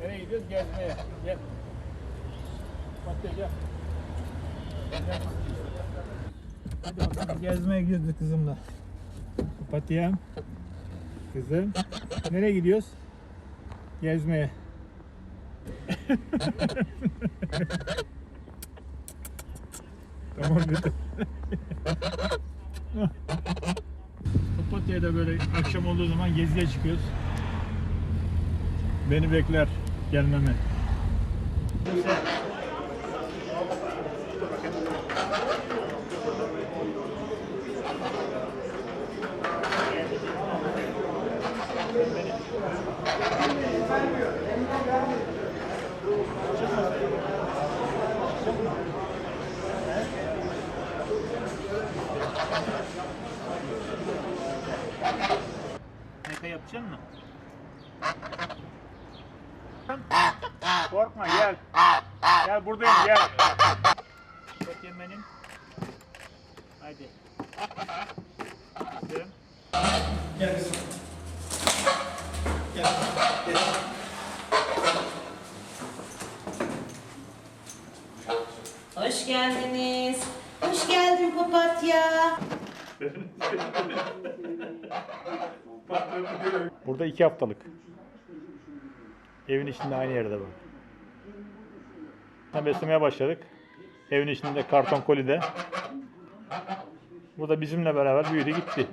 Nereye gidiyoruz? Gezmeye. Gel. Fatih gel. Gel. Hadi bakalım gezmeye gidiyoruz kızımla. Papatyam. Kızım. Nereye gidiyoruz? Gezmeye. tamam dedim. Papatya'ya da böyle akşam olduğu zaman geziye çıkıyoruz. Beni bekler gelmeme. Neka yapacaksın mı? Korkma gel. Gel buradayım gel. Bakayım benim. Haydi. Kızım. Gel kızım. Gel. Gel. Hoş geldiniz. Hoş geldin papatya. Burada iki haftalık. Evin içinde aynı yerde bak. Tam beslemeye başladık. Evin içinde karton kolide. Burada bizimle beraber büyüdü gitti.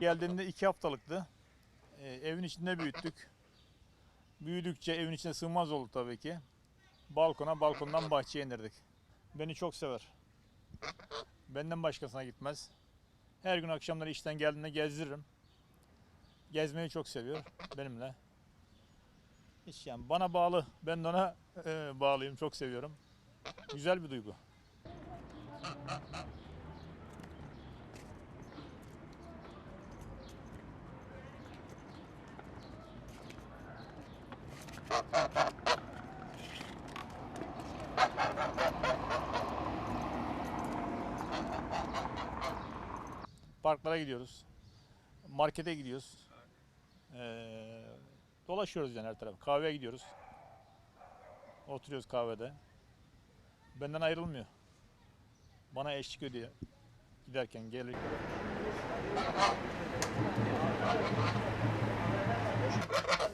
Geldiğinde iki haftalıktı. Ee, evin içinde büyüttük. Büyüdükçe evin içine sığmaz oldu tabii ki. Balkona, balkondan bahçeye indirdik. Beni çok sever. Benden başkasına gitmez. Her gün akşamları işten geldiğinde gezdiririm. Gezmeyi çok seviyor benimle. Hiç yani bana bağlı. Ben de ona e, bağlıyım. Çok seviyorum. Güzel bir duygu. Parklara gidiyoruz. Markete gidiyoruz. Ee, dolaşıyoruz yani her taraf. Kahveye gidiyoruz. Oturuyoruz kahvede. Benden ayrılmıyor. Bana eşlik ediyor. Giderken gelir.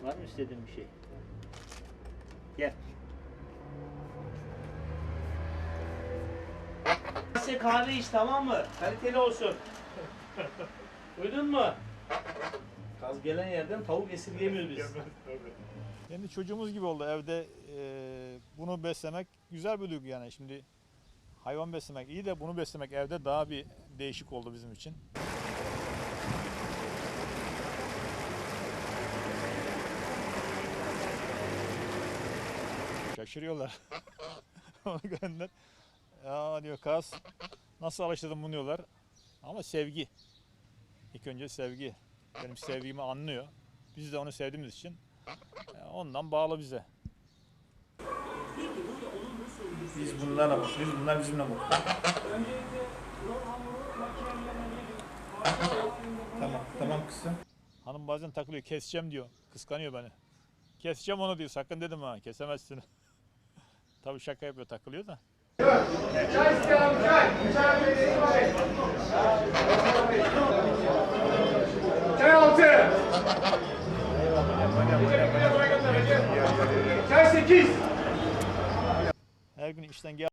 Var mı istediğin bir şey? Gel. Kahve iç tamam mı? Kaliteli olsun. Duydun mu? Kaz gelen yerden tavuk esirgemiyoruz biz. Kendi çocuğumuz gibi oldu evde e, bunu beslemek güzel bir duygu yani şimdi hayvan beslemek iyi de bunu beslemek evde daha bir değişik oldu bizim için. Şaşırıyorlar. Onu görenler ya diyor kaz nasıl alıştırdın bunu diyorlar. Ama sevgi. İlk önce sevgi. Benim sevgimi anlıyor. Biz de onu sevdiğimiz için ya Ondan bağlı bize. Biz bunlarla mutluyuz. Bunlar bizimle mutlu. tamam. Tamam kızım. Hanım bazen takılıyor keseceğim diyor. Kıskanıyor beni. Keseceğim onu diyor. Sakın dedim ha kesemezsin. Tabii şaka yapıyor takılıyor da. Çay altı. Çay sekiz. Her gün işten gel